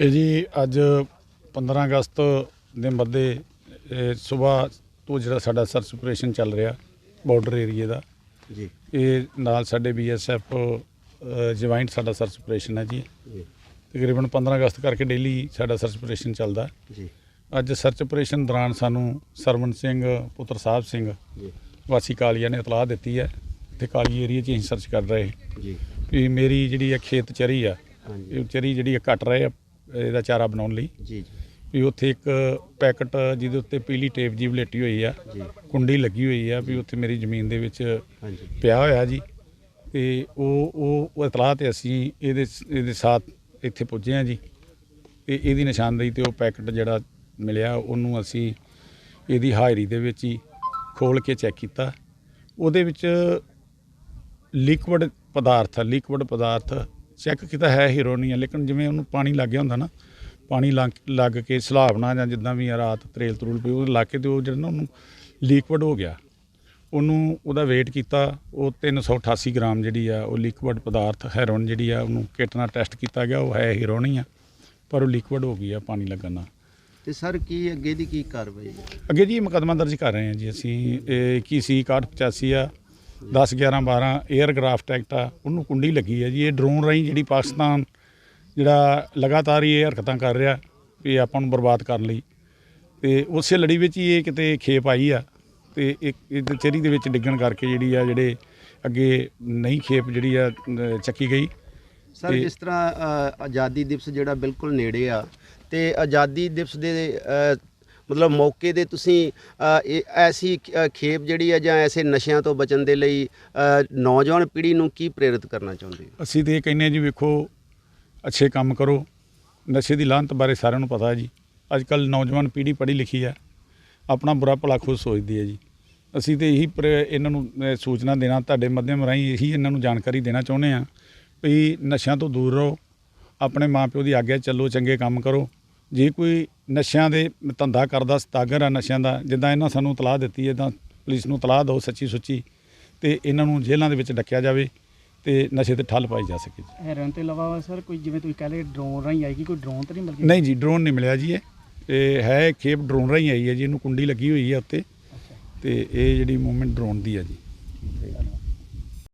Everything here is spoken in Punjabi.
ਇਹ ਜੀ ਅੱਜ 15 ਅਗਸਤ ਦੇ ਮੱਦੇ ਸਵੇਰ ਤੋਂ ਜਿਹੜਾ ਸਾਡਾ ਸਰਚ ਆਪਰੇਸ਼ਨ ਚੱਲ ਰਿਹਾ ਬਾਰਡਰ ਏਰੀਏ ਦਾ। ਜੀ। ਇਹ ਨਾਲ ਸਾਡੇ ਬੀਐਸਐਫ ਜੁਆਇੰਟ ਸਾਡਾ ਸਰਚ ਆਪਰੇਸ਼ਨ ਹੈ ਜੀ। ਤਕਰੀਬਨ 15 ਅਗਸਤ ਕਰਕੇ ਡੇਲੀ ਸਾਡਾ ਸਰਚ ਆਪਰੇਸ਼ਨ ਚੱਲਦਾ। ਜੀ। ਅੱਜ ਸਰਚ ਆਪਰੇਸ਼ਨ ਦੌਰਾਨ ਸਾਨੂੰ ਸਰਵਨ ਸਿੰਘ ਪੁੱਤਰ ਸਾਹਿਬ ਸਿੰਘ ਜੀ। ਵਾਸੀ ਕਾਲੀਆ ਨੇ ਇਤਲਾਹ ਦਿੱਤੀ ਹੈ। ਤੇ ਕਾਲੀ ਏਰੀਏ 'ਚ ਅਸੀਂ ਸਰਚ ਕਰ ਰਹੇ। ਜੀ। ਵੀ ਮੇਰੀ ਜਿਹੜੀ ਇਹ ਖੇਤ ਚਰੀ ਆ ਇਹ ਚਰੀ ਜਿਹੜੀ ਆ ਕੱਟ ਰਹੇ ਆ ਇਹਦਾ ਚਾਰਾ ਬਣਾਉਣ ਲਈ। ਜੀ ਵੀ ਉੱਥੇ ਇੱਕ ਪੈਕਟ ਜਿਹਦੇ ਉੱਤੇ ਪੀਲੀ ਟੇਪ ਜੀ ਵਲੇਟੀ ਹੋਈ ਆ ਜੀ। ਕੁੰਡੀ ਲੱਗੀ ਹੋਈ ਆ ਵੀ ਉੱਥੇ ਮੇਰੀ ਜ਼ਮੀਨ ਦੇ ਵਿੱਚ ਪਿਆ ਹੋਇਆ ਜੀ। ਤੇ ਉਹ ਉਹ ਉਹ ਇਤਲਾਹ ਤੇ ਅਸੀਂ ਇਹਦੇ ਇਹਦੇ ਸਾਥ ਇੱਥੇ ਪੁੱਜੇ ਆ ਜੀ। ਤੇ ਇਹਦੀ ਨਿਸ਼ਾਨਦੇਹੀ ਤੇ ਉਹ ਪੈਕਟ ਜਿਹੜਾ ਮਿਲਿਆ ਉਹਨੂੰ ਅਸੀਂ ਇਹਦੀ ਹਾਜ਼ਰੀ ਦੇ ਵਿੱਚ ਹੀ ਖੋਲ ਕੇ ਚੈੱਕ ਕੀਤਾ। ਉਹਦੇ ਵਿੱਚ ਲਿਕਵਿਡ ਪਦਾਰਥ ਲਿਕਵਿਡ ਪਦਾਰਥ ਚੈੱਕ ਕੀਤਾ ਹੈ ਹੀਰੋਨੀ ਆ ਲੇਕਿਨ ਜਿਵੇਂ ਉਹਨੂੰ ਪਾਣੀ ਲੱਗ ਗਿਆ ਹੁੰਦਾ ਨਾ ਪਾਣੀ ਲੱਗ ਲੱਗ ਕੇ ਸਲਾਬਣਾ ਜਾਂ ਜਿੱਦਾਂ ਵੀ ਆ ਰਾਤ ਤਰੇਲ ਤਰੂਲ ਪਈ ਉਹ ਲੱਗ ਕੇ ਤੇ ਉਹ ਜਿਹੜਾ ਨਾ ਉਹਨੂੰ ਲਿਕਵਿਡ ਹੋ ਗਿਆ ਉਹਨੂੰ ਉਹਦਾ weight ਕੀਤਾ ਉਹ 388 ਗ੍ਰਾਮ ਜਿਹੜੀ ਆ ਉਹ ਲਿਕਵਿਡ ਪਦਾਰਥ ਹੈਰੋਨ ਜਿਹੜੀ ਆ ਉਹਨੂੰ ਕਿਟ ਨਾਲ ਟੈਸਟ ਕੀਤਾ ਗਿਆ ਉਹ ਹੈ ਹੀਰੋਨ ਹੀ ਆ ਪਰ ਉਹ ਲਿਕਵਿਡ ਹੋ ਗਈ ਆ ਪਾਣੀ ਲੱਗਣ ਨਾਲ ਤੇ ਸਰ ਕੀ ਅੱਗੇ ਦੀ ਕੀ ਕਾਰਵਾਈ? ਅੱਗੇ ਜੀ ਮੁਕੱਦਮਾ ਦਰਜ ਕਰ ਰਹੇ ਹਾਂ ਜੀ ਅਸੀਂ ਇਹ 21 ਸੀ 6185 ਆ 10 11 12 에ਅਰਕ੍ਰਾਫਟ ਐਕਟ ਆ ਉਹਨੂੰ ਕੁੰਡੀ ਲੱਗੀ ਹੈ ਜੀ। ਇਹ ਡਰੋਨ ਰਾਹੀਂ ਜਿਹੜੀ ਪਾਕਿਸਤਾਨ ਜਿਹੜਾ ਲਗਾਤਾਰ ਹੀ ਇਹ ਹਰਕਤਾਂ ਕਰ ਰਿਹਾ ਵੀ ਆਪਾਂ ਨੂੰ ਬਰਬਾਦ ਕਰਨ ਲਈ। ਤੇ ਉਸੇ ਲੜੀ ਵਿੱਚ ਹੀ ਇਹ ਕਿਤੇ ਖੇਪ ਆਈ ਆ ਤੇ ਇੱਕ ਇਹ ਚਰੀ ਦੇ ਵਿੱਚ ਡਿੱਗਣ ਕਰਕੇ ਜਿਹੜੀ ਆ ਜਿਹੜੇ ਅੱਗੇ ਨਹੀਂ ਖੇਪ ਜਿਹੜੀ ਆ ਅ, ਚੱਕੀ ਗਈ। ਸਰ ਤੇ- ਜਿਸ ਤਰ੍ਹਾਂ ਅ, ਆਜ਼ਾਦੀ ਦਿਵਸ ਜਿਹੜਾ ਬਿਲਕੁਲ ਨੇੜੇ ਆ ਤੇ ਆਜ਼ਾਦੀ ਦਿਵਸ ਦੇ ਅ, ਮਤਲਬ ਮੌਕੇ ਦੇ ਤੁਸੀਂ ਇਹ ਐਸੀ ਖੇਪ ਜਿਹੜੀ ਆ ਜਾਂ ਐਸੇ ਨਸ਼ਿਆਂ ਤੋਂ ਬਚਣ ਦੇ ਲਈ ਨੌਜਵਾਨ ਪੀੜ੍ਹੀ ਨੂੰ ਕੀ ਪ੍ਰੇਰਿਤ ਕਰਨਾ ਚਾਹੁੰਦੇ ਹੋ? ਅਸੀਂ ਤੇ ਇਹ ਕਹਿੰਦੇ ਹਾਂ ਜੀ, ਵੇਖੋ, ਅੱਛੇ ਕੰਮ ਕਰੋ। ਨਸ਼ੇ ਦੀ ਲਾਹਨਤ ਬਾਰੇ ਸਾਰਿਆਂ ਨੂੰ ਪਤਾ ਹੈ ਜੀ। ਅੱਜ ਕੱਲ ਨੌਜਵਾਨ ਪੀੜ੍ਹੀ ਪੜ੍ਹੀ ਲਿਖੀ ਹੈ। ਆਪਣਾ ਬੁਰਾ ਭਲਾ ਖੁਦ ਸੋਚਦੀ ਹੈ ਜੀ। ਅਸੀਂ ਤੇ ਇਹੀ ਪ੍ਰ- ਇਹਨਾਂ ਨੂੰ ਸੂਚਨਾ ਦੇਣਾ, ਤੁਹਾਡੇ ਮਾਧਿਅਮ ਰਾਹੀਂ ਇਹੀ ਇਹਨਾਂ ਨੂੰ ਜਾਣਕਾਰੀ ਦੇਣਾ ਚਾਹੁੰਦੇ ਆ ਵੀ ਨਸ਼ਿਆਂ ਤੋਂ ਦੂਰ ਰਹੋ। ਆਪਣੇ ਮਾਪਿਓ ਦੀ ਆਗਿਆ ਚੱਲੋ, ਚੰਗੇ ਕੰਮ ਕਰੋ। ਜੇ ਕੋਈ ਨਸ਼ਿਆਂ ਦੇ ਧੰਦਾ ਕਰਦਾ ਸਤਾਗਰ ਆ ਨਸ਼ਿਆਂ ਦਾ ਜਿੱਦਾਂ ਇਹਨਾਂ ਸਾਨੂੰ ਤਲਾਹ ਦਿੱਤੀ ਹੈ ਤਾਂ ਪੁਲਿਸ ਨੂੰ ਤਲਾਹ ਦਿਓ ਸੱਚੀ ਸੁੱਚੀ ਤੇ ਇਹਨਾਂ ਨੂੰ ਜੇਲ੍ਹਾਂ ਦੇ ਵਿੱਚ ਡੱਕਿਆ ਜਾਵੇ ਤੇ ਨਸ਼ੇ ਤੇ ਠੱਲ ਪਾਈ ਜਾ ਸਕੇ ਜੀ। ਹੈਰਨ ਤੋਂ ਇਲਾਵਾ ਸਰ ਕੋਈ ਜਿਵੇਂ ਤੁਸੀਂ ਕਹਿ ਲਏ ਡਰੋਨ ਰਾਹੀਂ ਆਏਗੀ ਕੋਈ ਡਰੋਨ ਤਾਂ ਨਹੀਂ ਮਿਲ ਗਈ ਨਹੀਂ ਜੀ ਡਰੋਨ ਨਹੀਂ ਮਿਲਿਆ ਜੀ ਇਹ। ਇਹ ਹੈ ਖੇਪ ਡਰੋਨ ਰਾਹੀਂ ਆਈ ਹੈ ਜੀ ਇਹਨੂੰ ਕੁੰਡੀ ਲੱਗੀ ਹੋਈ ਹੈ ਉੱਤੇ। ਤੇ ਇਹ ਜਿਹੜੀ ਮੂਵਮੈਂਟ ਡਰੋਨ ਦੀ ਹੈ ਜੀ।